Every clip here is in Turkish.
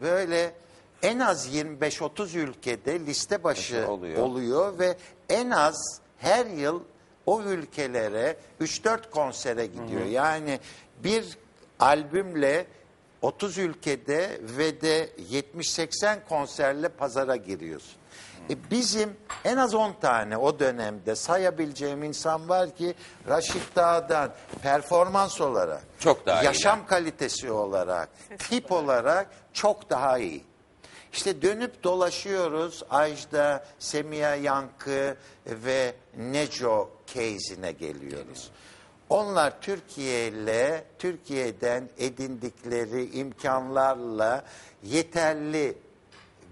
böyle en az 25-30 ülkede liste başı Oluyor. oluyor. ve en az her yıl o ülkelere 3-4 konsere gidiyor. Yani bir albümle 30 ülkede ve de 70-80 konserle pazara giriyorsun. E bizim en az 10 tane o dönemde sayabileceğim insan var ki Raşit Dağ'dan performans olarak, Çok daha iyi yaşam kalitesi olarak, tip olarak çok daha iyi. İşte dönüp dolaşıyoruz Ajda, Semiha Yankı ve Neco case'ine geliyoruz. Onlar Türkiye ile Türkiye'den edindikleri imkanlarla yeterli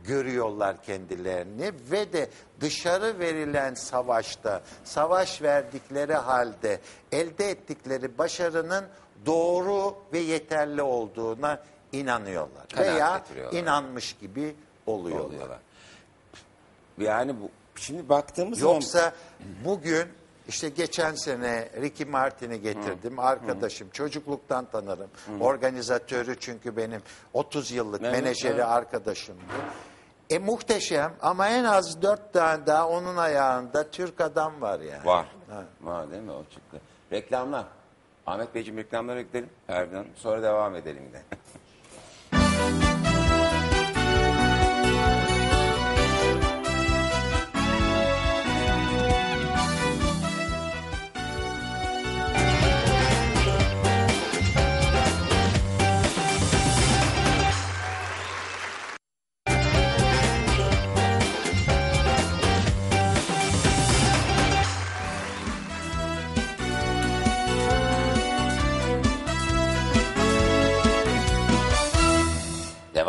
görüyorlar kendilerini ve de dışarı verilen savaşta savaş verdikleri halde elde ettikleri başarının doğru ve yeterli olduğuna inanıyorlar Kanaat veya getiriyorlar. inanmış gibi oluyorlar. oluyorlar. Yani bu şimdi baktığımız zaman Yoksa bugün işte geçen sene Ricky Martin'i getirdim. Arkadaşım çocukluktan tanırım. Organizatörü çünkü benim 30 yıllık Evet, menajeri evet. arkadaşımdı. E muhteşem ama en az dört tane daha onun ayağında Türk adam var yani. var. Ha. Var değil mi o çıktı. Reklamlar. Ahmet Beyciğim reklamlara gidelim. Hanım. Sonra devam edelim de.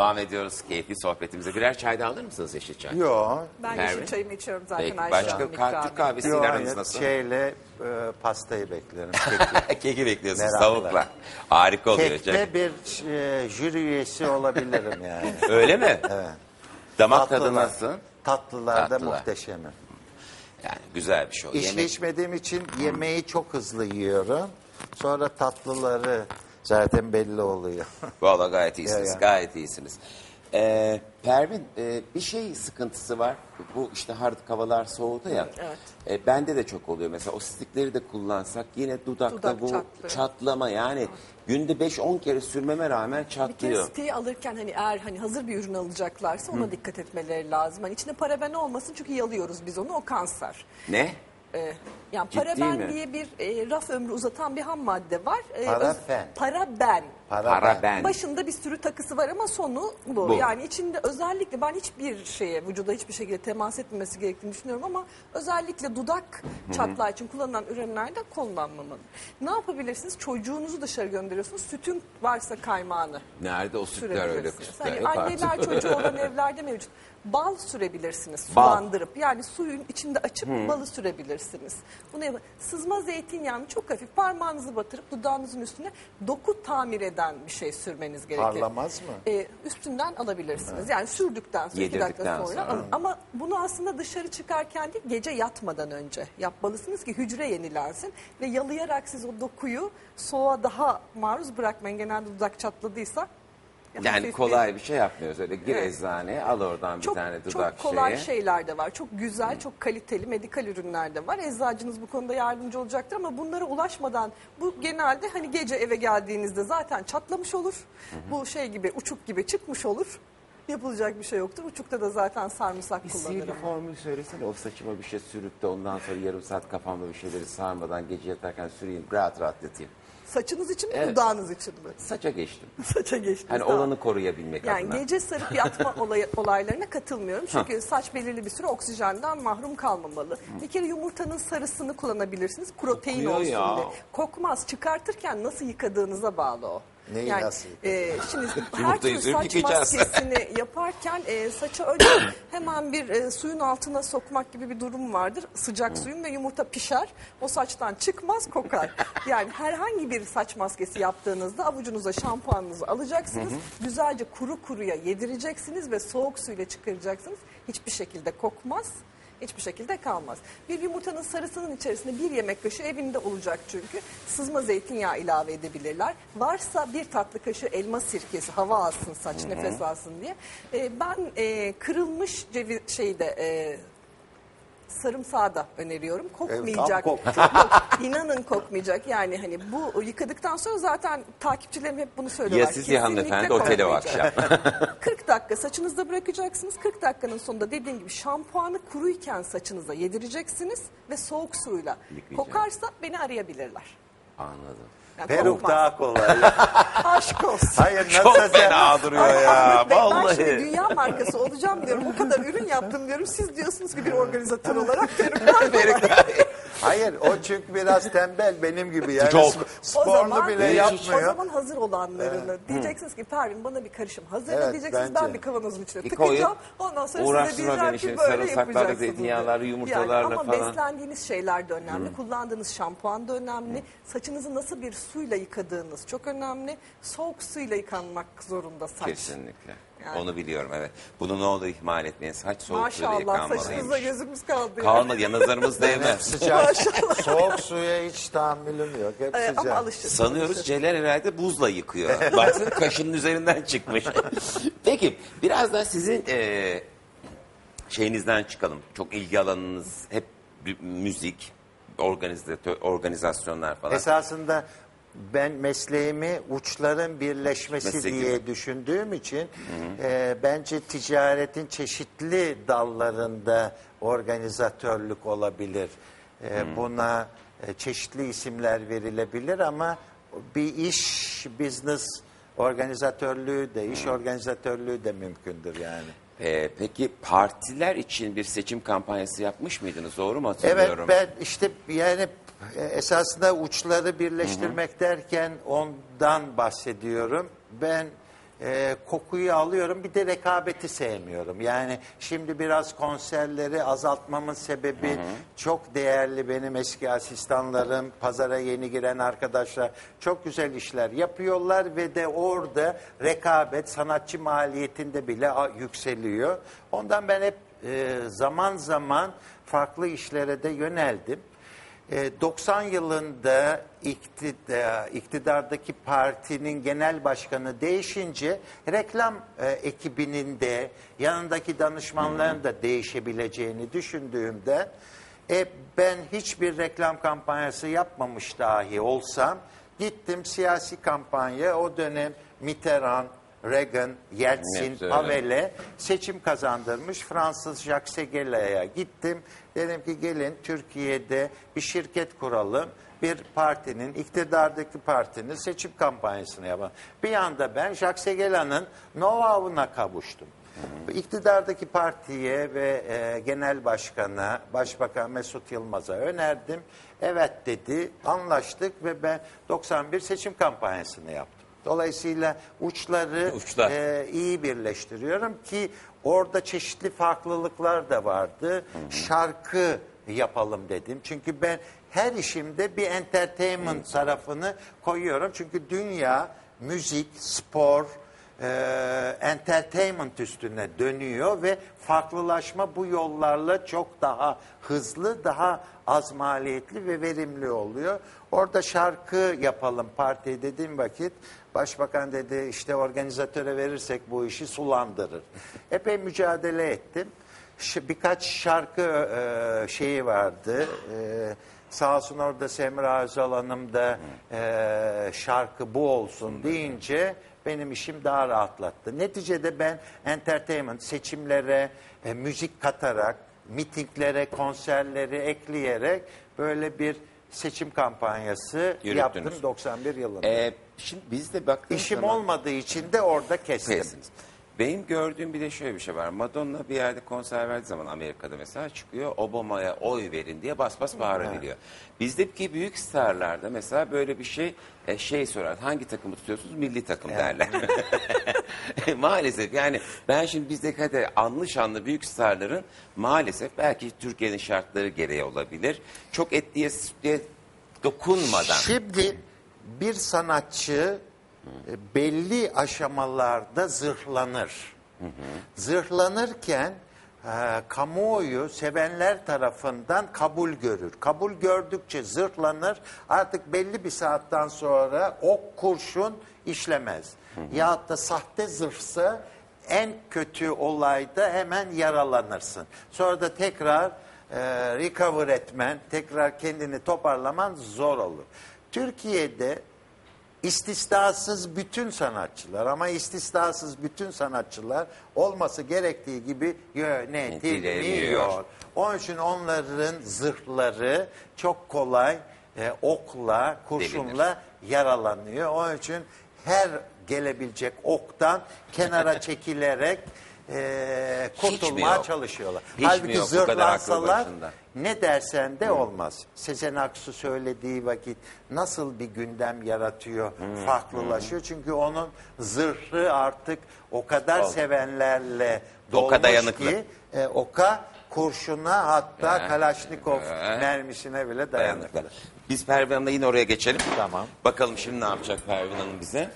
devam ediyoruz keyifli sohbetimize. Birer çay da alır mısınız yeşil çay? Yok. Ben Merve? yeşil çayımı içiyorum zaten Peki, Ayşe başka Hanım ka-. Türk kahvesiyle Yok, aranız hayır, nasıl? şeyle e, pastayı beklerim. Keki. Keki bekliyorsunuz Merakla. tavukla. Harika oluyor. Kekte bir e, jüri üyesi olabilirim yani. Öyle mi? Evet. Damak tadı Tatlılar- nasıl? Tatlılarda Tatlılar. muhteşemim. Yani güzel bir şey o. İçki Yemek içmediğim için yemeği çok hızlı yiyorum. Sonra tatlıları zaten belli oluyor. Valla gayet iyisiniz. Ya, ya. Gayet iyisiniz. Ee, Pervin e, bir şey sıkıntısı var. Bu işte hard havalar soğudu ya. Evet. E, bende de çok oluyor. Mesela o stikleri de kullansak yine dudakta Dudak bu çatlıyor. çatlama yani günde 5-10 kere sürmeme rağmen Bir kere çatlıyor. siteyi alırken hani eğer hani hazır bir ürün alacaklarsa ona dikkat etmeleri lazım. Hani içinde paraben olmasın çünkü yalıyoruz biz onu o kanser. Ne? Ee, yani Ciddi paraben mi? diye bir e, raf ömrü uzatan bir ham madde var. Ee, Parafen. paraben. Para, Para ben. Başında bir sürü takısı var ama sonu bu. Bu. Yani içinde özellikle ben hiçbir şeye vücuda hiçbir şekilde temas etmemesi gerektiğini düşünüyorum ama özellikle dudak çatlağı için kullanılan ürünlerde kullanmamalı. Ne yapabilirsiniz? Çocuğunuzu dışarı gönderiyorsunuz. Sütün varsa kaymağını Nerede o sütler öyle sürebilirsiniz. sütler? Hani anneler çocuğu olan evlerde mevcut. Bal sürebilirsiniz sulandırıp. Yani suyun içinde açıp balı sürebilirsiniz. Bunu yap- Sızma zeytinyağını çok hafif parmağınızı batırıp dudağınızın üstüne doku tamir eden bir şey sürmeniz gerekir. Parlamaz mı? Ee, üstünden alabilirsiniz. Yani sürdükten sonra iki dakika Yedirdikten sonra. sonra. alın. Ama bunu aslında dışarı çıkarken değil gece yatmadan önce yapmalısınız ki hücre yenilensin. Ve yalayarak siz o dokuyu soğuğa daha maruz bırakmayın. Genelde dudak çatladıysa. Yani kolay bir şey yapmıyoruz. Öyle gir Evet. eczaneye al oradan bir çok, tane dudak çok kolay şeyi. şeyler de var. Çok güzel, çok kaliteli medikal ürünler de var. Eczacınız bu konuda yardımcı olacaktır ama bunlara ulaşmadan bu genelde hani gece eve geldiğinizde zaten çatlamış olur. Bu şey gibi uçuk gibi çıkmış olur. Yapılacak bir şey yoktur. Uçukta da zaten sarımsak Bir sihirli kullanırım. formül söylesene. O saçıma bir şey sürüp de ondan sonra yarım saat kafamda bir şeyleri sarmadan gece yatarken süreyim. Rahat rahat yatayım. Saçınız için mi, Evet. dudağınız için mi? Saça geçtim. Saça geçtiniz. Hani tamam. olanı koruyabilmek Yani adına. gece sarıp yatma olay, olaylarına katılmıyorum. Çünkü saç belirli bir süre oksijenden mahrum kalmamalı. Bir kere yumurtanın sarısını kullanabilirsiniz. Protein Kokuyor olsun ya. diye. Kokmaz. Çıkartırken nasıl yıkadığınıza bağlı o. Neyi nasıl e, şimdi her türlü saç maskesini yaparken e, saça önce hemen bir e, suyun altına sokmak gibi bir durum vardır. Sıcak suyun ve yumurta pişer. O saçtan çıkmaz kokar. Yani herhangi bir saç maskesi yaptığınızda avucunuza şampuanınızı alacaksınız. Güzelce kuru kuruya yedireceksiniz ve soğuk suyla çıkaracaksınız. Hiçbir şekilde kokmaz. Hiçbir şekilde kalmaz. Bir yumurtanın sarısının içerisinde bir yemek kaşığı evinde olacak çünkü. Sızma zeytinyağı ilave edebilirler. Varsa bir tatlı kaşığı elma sirkesi hava alsın saç nefes alsın diye. E, ben e, kırılmış ceviz şeyde e, sarımsağı da öneriyorum. Kokmayacak. tam koktu. Yok, inanın kokmayacak. Yani hani bu yıkadıktan sonra zaten takipçilerim hep bunu söylüyorlar. Ya siz ya hanımefendi otele o akşam. 40 dakika saçınızda bırakacaksınız. 40 dakikanın sonunda dediğim gibi şampuanı kuruyken saçınıza yedireceksiniz ve soğuk suyla. Kokarsa beni arayabilirler. Anladım. Yani Peruk kokmaz. daha kolay. Aşk olsun. Hayır Çok nasıl sen- fena duruyor Ay, ya. Ahmet Bey, Ben Vallahi. şimdi dünya markası olacağım diyorum. Bu kadar ürün yaptım diyorum. Siz diyorsunuz ki bir organizatör olarak peruklar Hayır o çünkü biraz tembel benim gibi yani Çok. sp- sporlu bile o yapmıyor. zaman hazır olanlarını diyeceksiniz ki Pervin bana bir karışım hazırla Evet, diyeceksiniz bence. ben bir kavanozun içine Bir tıkayacağım. Ondan sonra size uğraştırma diyeceğim beni ki şimdi böyle sarımsaklarla, yapacaksınız. zeytinyağlarla, diye. yumurtalarla yani, ama falan. beslendiğiniz şeyler de önemli. Kullandığınız şampuan da önemli. Saçınızı nasıl bir suyla yıkadığınız çok önemli. Soğuk suyla yıkanmak zorunda saç. Kesinlikle. Yani. Onu biliyorum evet. Bunu ne olur ihmal etmeyin. Saç soğuk suyla Maşallah yıkanmalıymış. gözümüz kaldı. ya. Kalmadı ya nazarımız değmez. sıcak, soğuk suya hiç tahammülüm yok. Hep Ee, sıcak. ama alışır. Sanıyoruz alışır. Celal herhalde buzla yıkıyor. Baksana kaşının üzerinden çıkmış. Peki biraz da sizin e, şeyinizden çıkalım. Çok ilgi alanınız hep bir müzik, organizatör, organizasyonlar falan. Esasında ben mesleğimi uçların birleşmesi Meslek diye gibi. düşündüğüm için e, bence ticaretin çeşitli dallarında organizatörlük olabilir. E, Buna e, çeşitli isimler verilebilir ama bir iş, business organizatörlüğü de, iş organizatörlüğü de mümkündür yani. E, peki partiler için bir seçim kampanyası yapmış mıydınız? Doğru mu Evet hatırlıyorum? ben işte yani esasında uçları birleştirmek derken ondan bahsediyorum. Ben e, kokuyu alıyorum bir de rekabeti sevmiyorum. Yani şimdi biraz konserleri azaltmamın sebebi çok değerli benim eski asistanlarım, pazara yeni giren arkadaşlar çok güzel işler yapıyorlar ve de orada rekabet sanatçı maliyetinde bile yükseliyor. Ondan ben hep e, zaman zaman farklı işlere de yöneldim. E, 90 yılında iktidar, iktidardaki partinin genel başkanı değişince reklam e, ekibinin de yanındaki danışmanların da değişebileceğini düşündüğümde e, ben hiçbir reklam kampanyası yapmamış dahi olsam gittim siyasi kampanya o dönem Mitterrand, Reagan, Yeltsin, Evet. Havel seçim kazandırmış Fransız Jacques Seguela'ya gittim. Dedim ki gelin Türkiye'de bir şirket kuralım. Bir partinin, iktidardaki partinin seçim kampanyasını yapalım. Bir anda ben Jacques Seguela'nın know-how'una kavuştum. İktidardaki partiye ve e, genel başkana, Başbakan Mesut Yılmaz'a önerdim. Evet dedi, anlaştık ve ben 91 seçim kampanyasını yaptım. Dolayısıyla uçları Uçlar. e, iyi birleştiriyorum ki orada çeşitli farklılıklar da vardı. Şarkı yapalım dedim. Çünkü ben her işimde bir entertainment tarafını koyuyorum. Çünkü dünya müzik, spor, e, entertainment üstüne dönüyor ve farklılaşma bu yollarla çok daha hızlı, daha az maliyetli ve verimli oluyor. Orada şarkı yapalım partiye dediğim vakit başbakan dedi işte organizatöre verirsek bu işi sulandırır. Epey mücadele ettim. Birkaç şarkı e, şeyi vardı. E, sağ olsun orada Semra Özal Hanım da e, şarkı bu olsun deyince benim işim daha rahatlattı. Neticede ben entertainment seçimlere e, müzik katarak, mitinglere, konserleri ekleyerek böyle bir seçim kampanyası Yürüttünüz. yaptım 91 yılında. E, şimdi biz de baktığımız İşim zaman... olmadığı için de orada kestim. Kestiniz. Benim gördüğüm bir de şöyle bir şey var. Madonna bir yerde konser verdiği zaman Amerika'da mesela çıkıyor Obama'ya oy verin diye bas bas bağırabiliyor. Bizdeki büyük starlarda mesela böyle bir şey e, şey sorar. Hangi takımı tutuyorsunuz? Milli takım derler. maalesef yani ben şimdi bizdeki hadi anlı şanlı büyük starların maalesef belki Türkiye'nin şartları gereği olabilir. Çok etliye sütlüye dokunmadan. Şimdi bir sanatçı e, belli aşamalarda zırhlanır. Zırhlanırken e, kamuoyu sevenler tarafından kabul görür. Kabul gördükçe zırhlanır. Artık belli bir saatten sonra ok kurşun işlemez. Yahut da sahte zırhsa en kötü olayda hemen yaralanırsın. Sonra da tekrar e, recover etmen, tekrar kendini toparlaman zor olur. Türkiye'de istisnasız bütün sanatçılar ama istisnasız bütün sanatçılar olması gerektiği gibi yönetilmiyor. Onun için onların zırhları çok kolay e, okla, kurşunla yaralanıyor. Onun için her gelebilecek oktan kenara çekilerek e, kurtulmaya çalışıyorlar. Hiç Halbuki yok zırhlansalar ne dersen de olmaz. Sezen Aksu söylediği vakit nasıl bir gündem yaratıyor, farklılaşıyor. Çünkü onun zırhı artık o kadar Oldu. sevenlerle Oka dolmuş dayanıklı. ki e, oka kurşuna hatta Ee, Kalaşnikov ee, mermisine bile dayanıklı. Dayanıklı. Biz Pervin Hanım'la yine oraya geçelim. Tamam. Bakalım şimdi ne yapacak Pervin Hanım bize?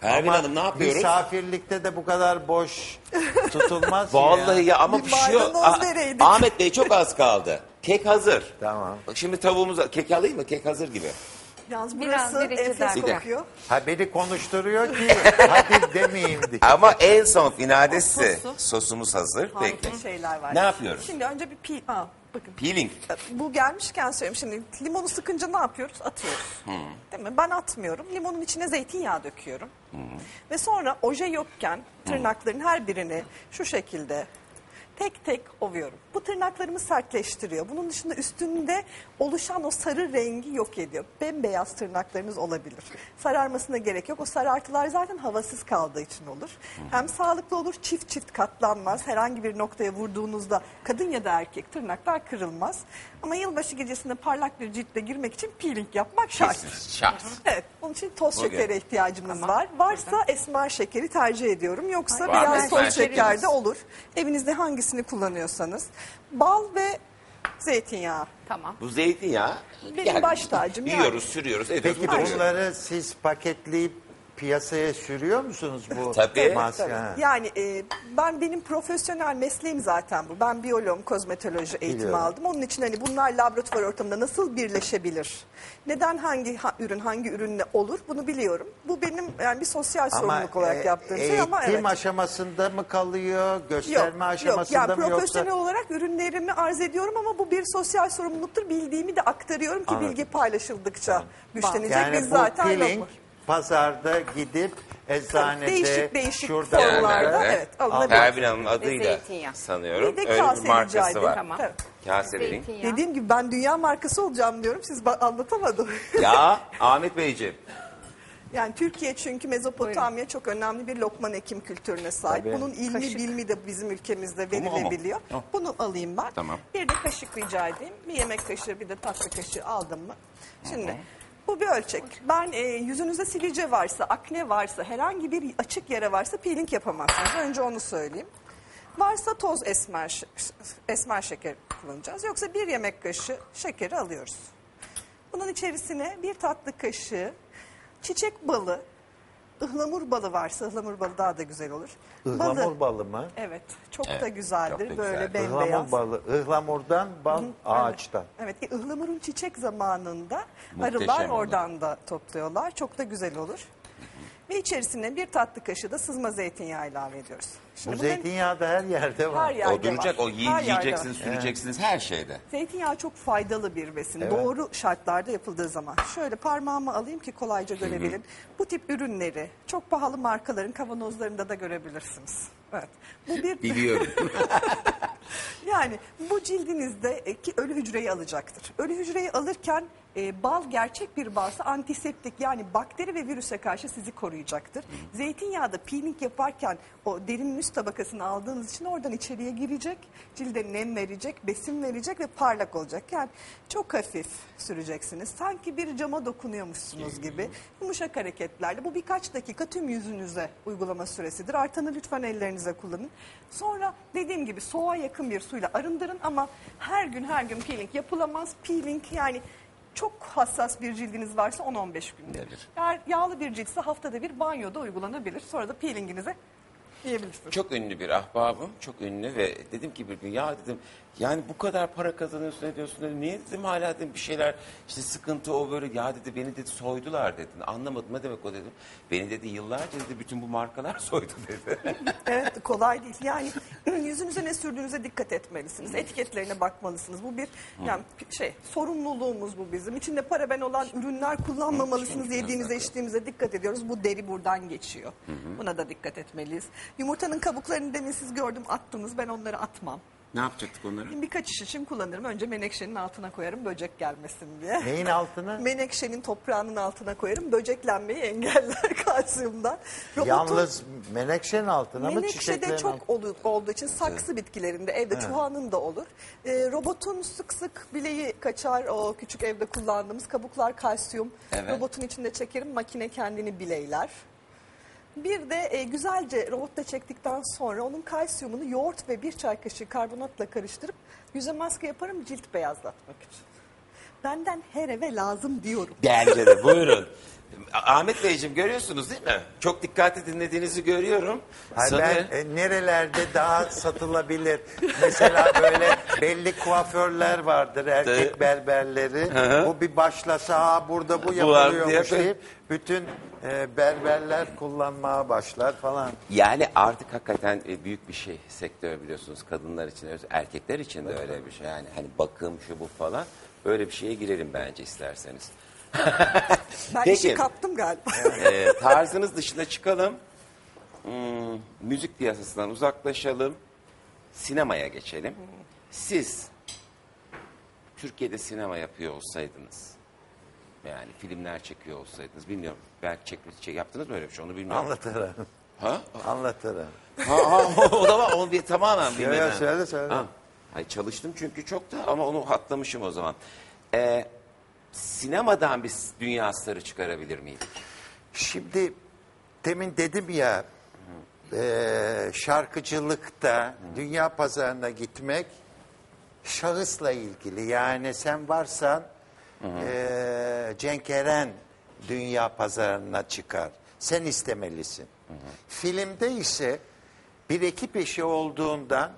Pervin Ama Hanım ne yapıyoruz? Misafirlikte de bu kadar boş tutulmaz ya. Vallahi ya ama Bir pişiyor. maydanoz Ah, vereydik. Ahmet Bey çok az kaldı. Kek hazır. Tamam. Bak Şimdi tavuğumuz kek alayım mı? Kek hazır gibi. Yalnız Biraz burası bir iki enfes dakika. kokuyor. Ha beni konuşturuyor ki hadi demeyeyim diye. Ama en son sosu. sosumuz hazır. Harika Peki. şeyler var. Ne yapıyoruz? Şimdi önce bir pi... Aa, bakın. Peeling. Bu gelmişken söyleyeyim. Şimdi limonu sıkınca ne yapıyoruz? Atıyoruz. Değil mi? Ben atmıyorum. Limonun içine zeytinyağı döküyorum. Ve sonra oje yokken tırnakların her birini şu şekilde tek tek ovuyorum. Bu tırnaklarımı sertleştiriyor. Bunun dışında üstünde oluşan o sarı rengi yok ediyor. Bembeyaz tırnaklarınız olabilir. Sararmasına gerek yok. O sarartılar zaten havasız kaldığı için olur. Hem sağlıklı olur, çift çift katlanmaz. Herhangi bir noktaya vurduğunuzda kadın ya da erkek tırnaklar kırılmaz. Ama yılbaşı gecesinde parlak bir ciltle girmek için peeling yapmak şart. Şart. Evet, onun için toz Bugün. şekere ihtiyacımız var. Varsa esmer şekeri tercih ediyorum. Yoksa Var mı biraz esmer toz şeker şekeriniz? de olur. Evinizde hangisini kullanıyorsanız. Bal ve zeytinyağı. Tamam. Bu zeytinyağı. Benim baş tacım yani. Yiyoruz, sürüyoruz, ediyoruz. Peki bunları siz paketleyip piyasaya sürüyor musunuz bu Tabii. maske? Tabii. Ha. Yani e, ben benim profesyonel mesleğim zaten bu. Ben biyoloğum, kozmetoloji eğitimi Biliyorum. aldım. Onun için hani bunlar laboratuvar ortamında nasıl birleşebilir? Neden hangi ha- ürün hangi ürünle olur? Bunu biliyorum. Bu benim yani bir sosyal sorumluluk olarak e, yaptığım şey eğitim ama evet. aşamasında mı kalıyor, gösterme yok, aşamasında yani mı profesyonel yoksa? olarak ürünlerimi arz ediyorum ama bu bir sosyal sorumluluktur. Bildiğimi de aktarıyorum ki Anladım. bilgi paylaşıldıkça güçlenecek. Yani Biz bu zaten peeling. Pazarda gidip eczanede Değişik değişik şurada formlarda, evet, alınabilir. Pervin Hanım'ın adıyla zeytinyağı. sanıyorum. Bir de Öyle bir rica markası edeyim. var. Tamam. Tabii. Kase vereyim. Zeytinyağı. Dediğim gibi ben dünya markası olacağım diyorum. Siz ba- anlatamadım. Ya Ahmet Beyciğim. yani Türkiye çünkü Mezopotamya çok önemli bir lokman ekim kültürüne sahip. Tabii. Bunun ilmi Kaşık. bilmi de bizim ülkemizde ama. verilebiliyor. Al. Bunu alayım ben. Tamam. Bir de kaşık rica edeyim. Bir yemek kaşığı bir de tatlı kaşığı aldım mı? Şimdi bu bir ölçek. Ben e, yüzünüzde sivilce varsa, akne varsa, herhangi bir açık yere varsa peeling yapamazsınız. Önce onu söyleyeyim. Varsa toz esmer, esmer şeker kullanacağız. Yoksa bir yemek kaşığı şekeri alıyoruz. Bunun içerisine bir tatlı kaşığı çiçek balı, ıhlamur balı varsa ıhlamur balı daha da güzel olur. Ihlamur balı mı? Evet, çok Evet, da güzeldir. çok da Böyle güzel. bembeyaz. Ihlamur balı. Ihlamurdan bal ağaçtan. Evet, e, ıhlamurun çiçek zamanında Muhteşem arılar olur. oradan da topluyorlar. Çok da güzel olur. Ve içerisine bir tatlı kaşığı da sızma zeytinyağı ilave ediyoruz. Bu Şimdi bunların zeytinyağı da her yerde var. her yerde O duracak, var. o yiy- Her yerde yiyeceksiniz, var. süreceksiniz her şeyde. Zeytinyağı çok faydalı bir besin. Doğru şartlarda yapıldığı zaman. Şöyle parmağımı alayım ki kolayca görebilin. Bu tip ürünleri çok pahalı markaların kavanozlarında da görebilirsiniz. Evet. Bu bir Biliyorum. Yani bu cildinizde ölü hücreyi alacaktır. Ölü hücreyi alırken e, bal gerçek bir balsa antiseptik yani bakteri ve virüse karşı sizi koruyacaktır. Zeytinyağı da peeling yaparken o derinin üst tabakasını aldığınız için oradan içeriye girecek. Cilde nem verecek, besin verecek ve parlak olacak. Yani çok hafif süreceksiniz. Sanki bir cama dokunuyormuşsunuz gibi. Yumuşak hareketlerle. Bu birkaç dakika tüm yüzünüze uygulama süresidir. Artanı lütfen ellerinize kullanın. Sonra dediğim gibi soğuğa yakın bir suyla arındırın ama her gün her gün peeling yapılamaz. Peeling yani çok hassas bir cildiniz varsa 10-15 günde. Eğer yağlı bir ciltse haftada bir banyoda uygulanabilir. Sonra da peelinginize diyebilirsiniz. Çok ünlü bir ahbabım, çok ünlü ve dedim ki bir gün ya dedim yani bu kadar para kazanıyorsun ediyorsun dedim. Niye dedim hala dedim bir şeyler işte sıkıntı o böyle ya dedi beni dedi soydular dedin. Anlamadım ne demek o dedim. Beni dedi yıllarca dedi bütün bu markalar soydu dedi. Evet kolay değil. Yani yüzünüze ne sürdüğünüze dikkat etmelisiniz. Etiketlerine bakmalısınız. Bu bir yani şey sorumluluğumuz bu bizim. İçinde paraben olan ürünler kullanmamalısınız. Yediğimize içtiğimize dikkat ediyoruz. Bu deri buradan geçiyor. Buna da dikkat etmeliyiz. Yumurtanın kabuklarını demin siz gördüm attınız. Ben onları atmam. Ne yapacaktık onları? Birkaç iş için kullanırım. Önce menekşenin altına koyarım böcek gelmesin diye. Neyin altına? Menekşenin toprağının altına koyarım. Böceklenmeyi engeller kalsiyumdan. Robotun- Yalnız menekşenin altına mı Menekşe çiçeklerin de çok olur, olduğu için saksı bitkilerinde evde çuhanın da olur. Ee, robotun sık sık bileği kaçar o küçük evde kullandığımız kabuklar kalsiyum. Evet. Robotun içinde çekerim makine kendini bileyler. Bir de e, güzelce robotta çektikten sonra onun kalsiyumunu yoğurt ve bir çay kaşığı karbonatla karıştırıp yüze maske yaparım cilt beyazlatmak için. Benden her eve lazım diyorum. Bence de buyurun. Ahmet Beyciğim görüyorsunuz değil mi? Çok dikkatli dinlediğinizi görüyorum. Hayır, Sanırım- ben e, nerelerde daha satılabilir? Mesela böyle belli kuaförler vardır erkek berberleri. Bu bir başlasa Aa, burada bu Bu var yapılıyormuş diye- deyip bütün e, berberler kullanmaya başlar falan. Yani artık hakikaten e, büyük bir şey sektör biliyorsunuz kadınlar için öz- erkekler için de öyle bir şey yani hani bakım şu bu falan öyle bir şeye girelim bence isterseniz. Ben Peki. işi kaptım galiba. Ee, tarzınız dışına çıkalım. Hmm, müzik piyasasından uzaklaşalım. Sinemaya geçelim. Siz Türkiye'de sinema yapıyor olsaydınız yani filmler çekiyor olsaydınız bilmiyorum belki çekmiş çek yaptınız mı öyle bir şey onu bilmiyorum. Anlatırım. Ha? Anlatırım. Ha, ha, o da var. Onu bir tamamen Yo, bilmeden. söyle, söyle. Ha. Hayır, çalıştım çünkü çok da ama onu atlamışım o zaman. Ee, sinemadan bir dünya starı çıkarabilir miydik? Şimdi demin dedim ya e, şarkıcılıkta dünya pazarına gitmek şahısla ilgili. Yani sen varsan e, Cenk Eren dünya pazarına çıkar. Sen istemelisin. Filmde ise bir ekip işi olduğundan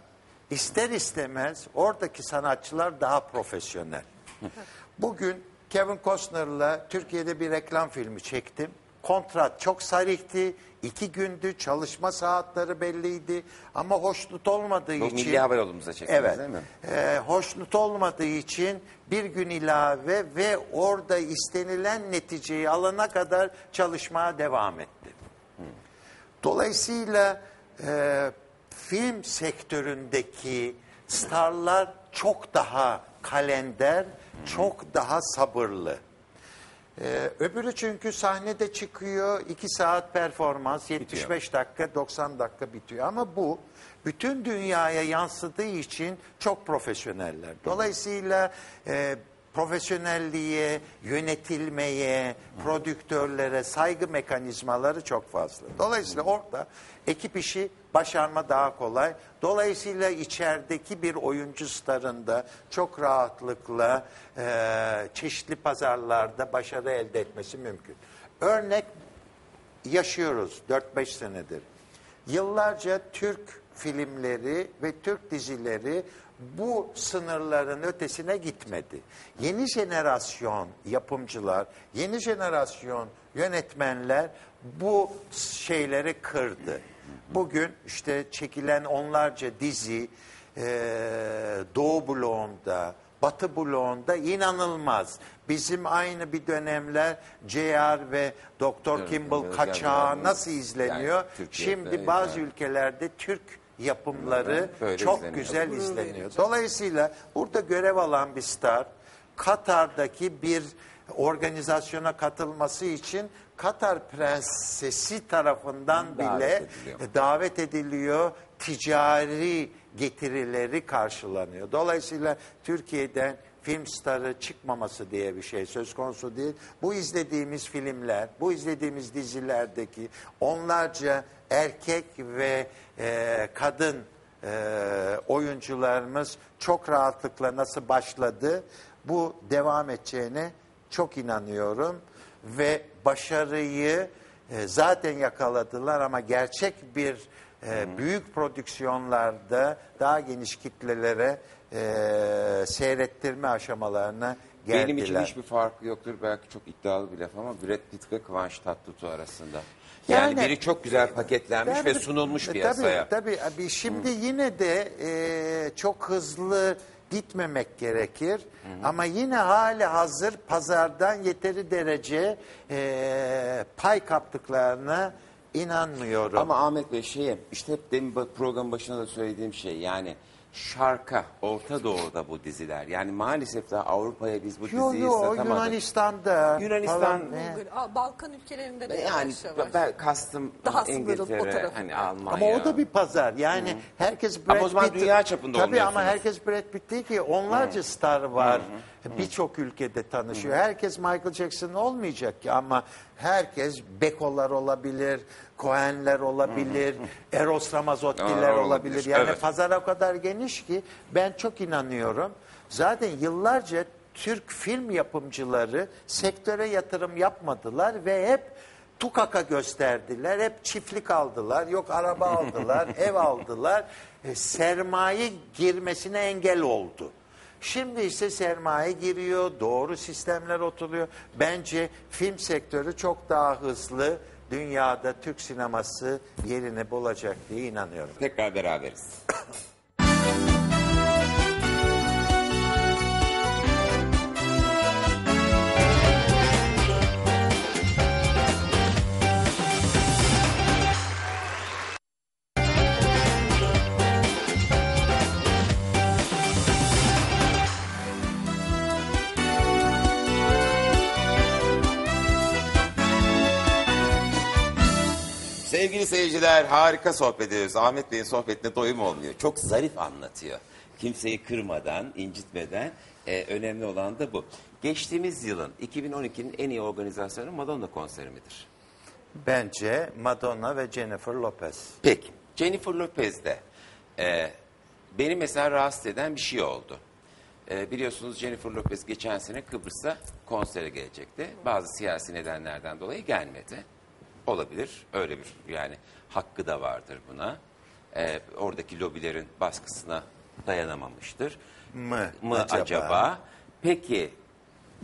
ister istemez oradaki sanatçılar daha profesyonel. Bugün Kevin Costner'la Türkiye'de bir reklam filmi çektim. Kontrat çok sarihti. İki gündü. Çalışma saatleri belliydi. Ama hoşnut olmadığı Bu için... Milli Hava Yolumuza çektiniz Evet. değil mi? Ee, hoşnut olmadığı için bir gün ilave ve orada istenilen neticeyi alana kadar çalışmaya devam etti. Dolayısıyla e, film sektöründeki starlar çok daha kalender, çok daha sabırlı. Ee, öbürü çünkü sahnede çıkıyor, 2 saat performans, 75 dakika, 90 dakika bitiyor. Ama bu bütün dünyaya yansıdığı için çok profesyoneller. Dolayısıyla e, profesyonelliğe, yönetilmeye, prodüktörlere saygı mekanizmaları çok fazla. Dolayısıyla orada ekip işi başarma daha kolay. Dolayısıyla içerideki bir oyuncu starında çok rahatlıkla e, çeşitli pazarlarda başarı elde etmesi mümkün. Örnek yaşıyoruz 4-5 senedir. Yıllarca Türk filmleri ve Türk dizileri bu sınırların ötesine gitmedi. Yeni jenerasyon yapımcılar, yeni jenerasyon yönetmenler bu şeyleri kırdı. Bugün işte çekilen onlarca dizi e, Doğu bloğunda, Batı bloğunda inanılmaz. Bizim aynı bir dönemler J.R. ve. Evet, Kimball evet, kaçağı yani- nasıl izleniyor? yani Türkiye'de, Şimdi bazı evet. ülkelerde Türk yapımları Böyle çok izleniyor. güzel izleniyor. Dolayısıyla burada görev alan bir star Katar'daki bir organizasyona katılması için Katar prensesi tarafından Davet bile ediliyor. davet ediliyor. Ticari getirileri karşılanıyor. Dolayısıyla Türkiye'den film starı çıkmaması diye bir şey söz konusu değil. Bu izlediğimiz filmler, bu izlediğimiz dizilerdeki onlarca erkek ve e, kadın e, oyuncularımız çok rahatlıkla nasıl başladı, bu devam edeceğine çok inanıyorum ve başarıyı e, zaten yakaladılar ama gerçek bir e, büyük prodüksiyonlarda daha geniş kitlelere e, seyrettirme aşamalarına geldiler. Benim için hiçbir farkı yoktur. Belki çok iddialı bir laf ama Brad Pitt ve Kıvanç Tatlıtuğ arasında. Yani, biri çok güzel paketlenmiş Ben ve sunulmuş e, piyasaya. Tabii tabii. Abi Şimdi yine de e, çok hızlı gitmemek gerekir. Ama yine hali hazır pazardan yeteri derece e, pay kaptıklarına inanmıyorum. Ama Ahmet Bey şey işte hep demin bu programın başında da söylediğim şey yani şarka Orta Doğu'da bu diziler. Yani maalesef daha Avrupa'ya biz bu yo diziyi yo satamadık. Yunanistan'da Yunanistan- falan, Balkan ülkelerinde de yani yavaş yavaş. ben kastım Daha İngiltere, hani Ama Almanya. o da bir pazar. Yani herkes Brad Ama o zaman Pitt- dünya çapında Tabii ama herkes Brad Pitt değil ki. Onlarca star var. Birçok ülkede tanışıyor. Herkes Michael Jackson olmayacak ki ama herkes Bekolar olabilir, Cohen'ler olabilir, Eros Ramazotti'ler Aa, olabilir. olabilir, Yani evet. pazar o kadar geniş ki ben çok inanıyorum. Zaten yıllarca Türk film yapımcıları sektöre yatırım yapmadılar ve hep tukaka gösterdiler. Hep çiftlik aldılar. Yok araba aldılar, ev aldılar. E, sermaye girmesine engel oldu. Şimdi ise sermaye giriyor, doğru sistemler oturuyor. Bence film sektörü çok daha hızlı dünyada Türk sineması yerini bulacak diye inanıyorum. Tekrar beraberiz. Sevgili seyirciler harika sohbet ediyoruz. Ahmet Bey'in sohbetine doyum olmuyor. Çok zarif anlatıyor. Kimseyi kırmadan, incitmeden e, önemli olan da bu. Geçtiğimiz yılın 2012'nin en iyi organizasyonu Madonna konseri midir? Bence Madonna ve Jennifer Lopez. Peki. Jennifer Lopez'de e, beni mesela rahatsız eden bir şey oldu. E, biliyorsunuz Jennifer Lopez geçen sene Kıbrıs'a konsere gelecekti. Bazı siyasi nedenlerden dolayı gelmedi. Olabilir. Öyle bir yani hakkı da vardır buna. E, oradaki lobilerin baskısına dayanamamıştır. Mı Mı acaba? acaba? Peki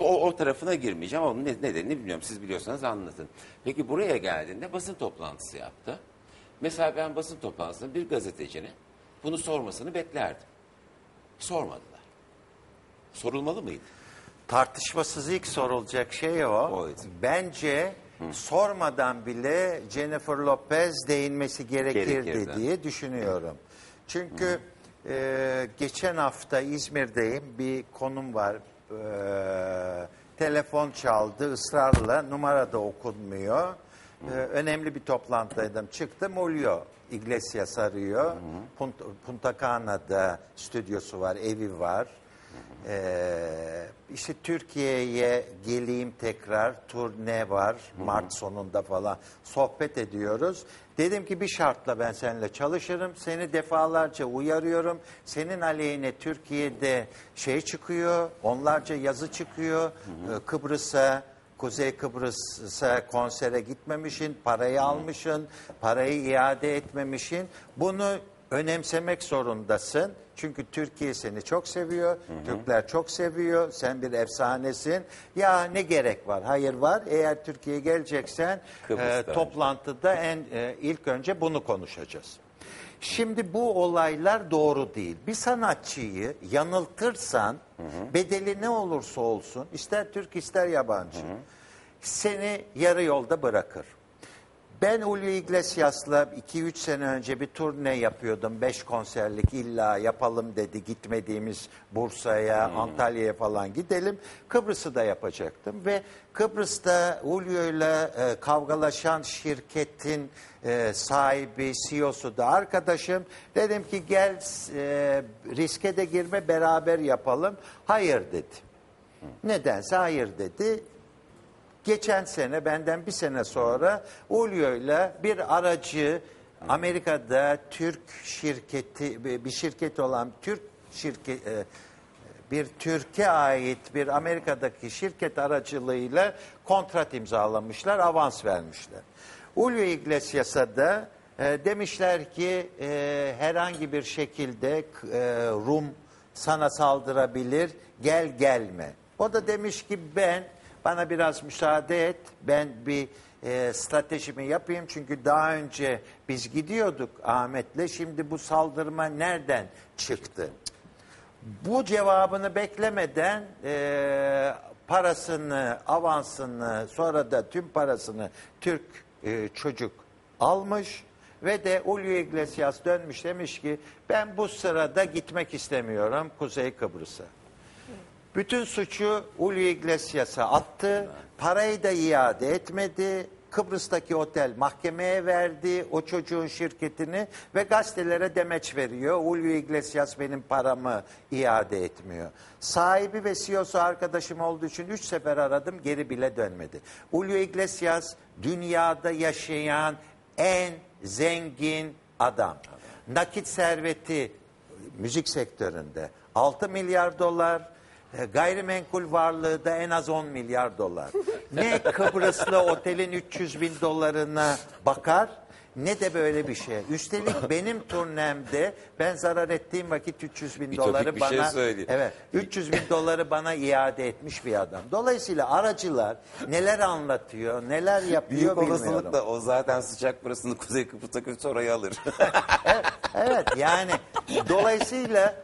o, o tarafına girmeyeceğim onun ne- nedenini bilmiyorum. Siz biliyorsanız anlatın. Peki buraya geldiğinde basın toplantısı yaptı. Mesela ben basın toplantısında bir gazetecinin bunu sormasını beklerdim. Sormadılar. Sorulmalı mıydı? Tartışmasız ilk sorulacak şey o. Oydu. Bence sormadan bile Jennifer Lopez değinmesi gerekirdi Gerekirdi. diye düşünüyorum. Çünkü e, geçen hafta İzmir'deyim bir konum var. E, telefon çaldı ısrarla numara da okunmuyor. E, önemli bir toplantıdaydım çıktım oluyor. Iglesias arıyor. Punt- Punta Cana'da stüdyosu var, evi var. Ee, işte Türkiye'ye geleyim tekrar turne var Mart sonunda falan sohbet ediyoruz. Dedim ki bir şartla ben seninle çalışırım. Seni defalarca uyarıyorum. Senin aleyhine Türkiye'de şey çıkıyor. Onlarca yazı çıkıyor. Ee, Kıbrıs'a Kuzey Kıbrıs'a konsere gitmemişin, parayı almışın, parayı iade etmemişin. Bunu önemsemek zorundasın. Çünkü Türkiye seni çok seviyor, Türkler çok seviyor, sen bir efsanesin. Ya ne gerek var? Hayır var. Eğer Türkiye'ye geleceksen Kıbrıs'ta e, toplantıda en e, ilk önce bunu konuşacağız. Şimdi bu olaylar doğru değil. Bir sanatçıyı yanıltırsan bedeli ne olursa olsun ister Türk ister yabancı seni yarı yolda bırakır. Ben Julio Iglesias'la 2-3 sene önce bir turne yapıyordum. 5 konserlik illa yapalım dedi. Gitmediğimiz Bursa'ya, Antalya'ya falan gidelim. Kıbrıs'ı da yapacaktım. Ve Kıbrıs'ta Julio'yla e, kavgalaşan şirketin e, sahibi, CEO'su da arkadaşım. Dedim ki gel e, riske de girme beraber yapalım. Hayır dedi. Nedense hayır dedi. Geçen sene benden bir sene sonra Julio'yla bir aracı Amerika'da Türk şirketi bir şirket olan Türk şirket e, bir Türkiye ait bir Amerika'daki şirket aracılığıyla kontrat imzalamışlar, avans vermişler. Julio Iglesias'a da E, demişler ki e, herhangi bir şekilde e, Rum sana saldırabilir gel gelme. O da demiş ki ben bana biraz müsaade et ben bir e, stratejimi yapayım. Çünkü daha önce biz gidiyorduk Ahmet'le şimdi bu saldırma nereden çıktı? Bu cevabını beklemeden e, parasını, avansını, sonra da tüm parasını Türk e, çocuk almış ve de Julio Iglesias dönmüş demiş ki ben bu sırada gitmek istemiyorum Kuzey Kıbrıs'a. Bütün suçu Julio Iglesias'a attı. Parayı da iade etmedi. Kıbrıs'taki otel mahkemeye verdi o çocuğun şirketini ve gazetelere demeç veriyor. Julio Iglesias benim paramı iade etmiyor. Sahibi ve CEO'su arkadaşım olduğu için üç sefer aradım geri bile dönmedi. Julio Iglesias dünyada yaşayan en zengin adam. Nakit serveti müzik sektöründe 6 milyar dolar, gayrimenkul varlığı da en az 10 milyar dolar. Ne Kıbrıslı otelin 300 bin dolarına bakar ne de böyle bir şey. Üstelik benim turnemde ben zarar ettiğim vakit 300 bin Ütopik doları bir şey bana söyleyeyim. evet 300 bin doları bana iade etmiş bir adam. Dolayısıyla aracılar neler anlatıyor, neler yapıyor Büyük bilmiyorum. olasılıkla o zaten sıcak parasını Kuzey Kıbrıs'a götürse orayı alır. Evet yani dolayısıyla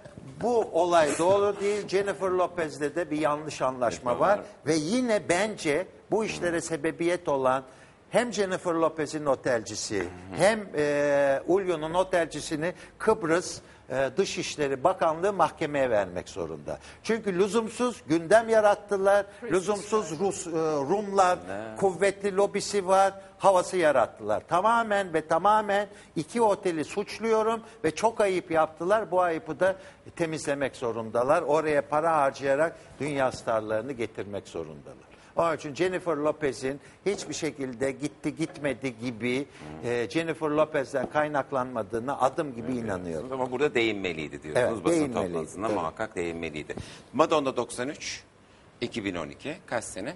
bu olay doğru değil. Jennifer Lopez'de de bir yanlış anlaşma var. Ve yine bence bu işlere sebebiyet olan hem Jennifer Lopez'in otelcisi hem e, Julio'nun otelcisini Kıbrıs e, Dışişleri Bakanlığı mahkemeye vermek zorunda. Çünkü lüzumsuz gündem yarattılar. Lüzumsuz Rus, e, Rumlar kuvvetli lobisi var. Havası yarattılar. Tamamen ve tamamen iki oteli suçluyorum ve çok ayıp yaptılar. Bu ayıpı da temizlemek zorundalar. Oraya para harcayarak dünya starlarını getirmek zorundalar. Onun için Jennifer Lopez'in hiçbir şekilde gitti gitmedi gibi e, Jennifer Lopez'den kaynaklanmadığına adım gibi inanıyorum. Ama burada değinmeliydi diyorsunuz. Evet, Basın değinmeliydi, toplantısında tabii. muhakkak değinmeliydi. Madonna 93, 2012 kaç sene?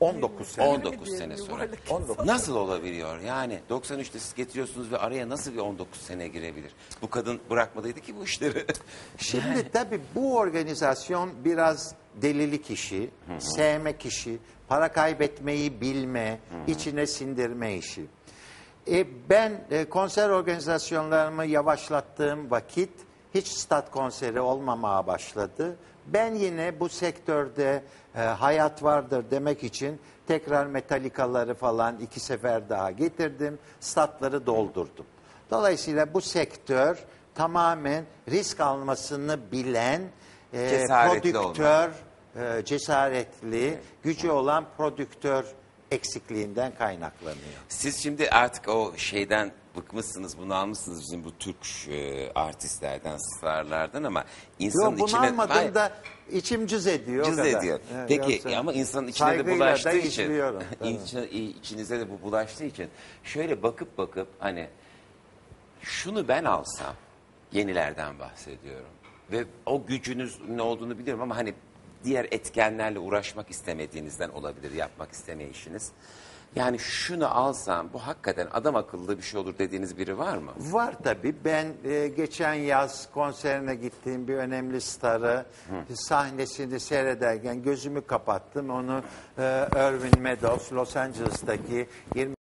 19 sene. 19 diyelim, sene sonra. yuvarlak. 19. Nasıl olabiliyor? Yani 93'te siz getiriyorsunuz ve araya nasıl bir 19 sene girebilir? Bu kadın bırakmadıydı ki bu işleri. Şimdi tabii bu organizasyon biraz delilik işi, sevmek işi, para kaybetmeyi bilme, içine sindirme işi. E, ben e, konser organizasyonlarımı yavaşlattığım vakit hiç stat konseri olmamaya başladı. Ben yine bu sektörde e, hayat vardır demek için tekrar metalikaları falan iki sefer daha getirdim. Statları doldurdum. Dolayısıyla bu sektör tamamen risk almasını bilen e, Cesaretli prodüktör, e, cesaretli, gücü olan prodüktör eksikliğinden kaynaklanıyor. Siz şimdi artık o şeyden bıkmışsınız, bunu almışsınız bizim bu Türk e, artistlerden, starlardan ama insanın Yok içine... almadım Hayır, da içim cız ediyor. Cız ediyor. Evet, Peki yoksa ama insanın içine de bulaştığı da için, içine- içinize de bu bulaştığı için şöyle bakıp bakıp hani şunu ben alsam yenilerden bahsediyorum ve o gücünüz ne olduğunu biliyorum ama hani diğer etkenlerle uğraşmak istemediğinizden olabilir yapmak istemeyişiniz. Yani şunu alsam bu hakikaten adam akıllı bir şey olur dediğiniz biri var mı? Var tabii. Ben e, geçen yaz konserine gittiğim bir önemli starı sahnesini seyrederken gözümü kapattım. Onu e, Irving Meadows Los Angeles'taki 20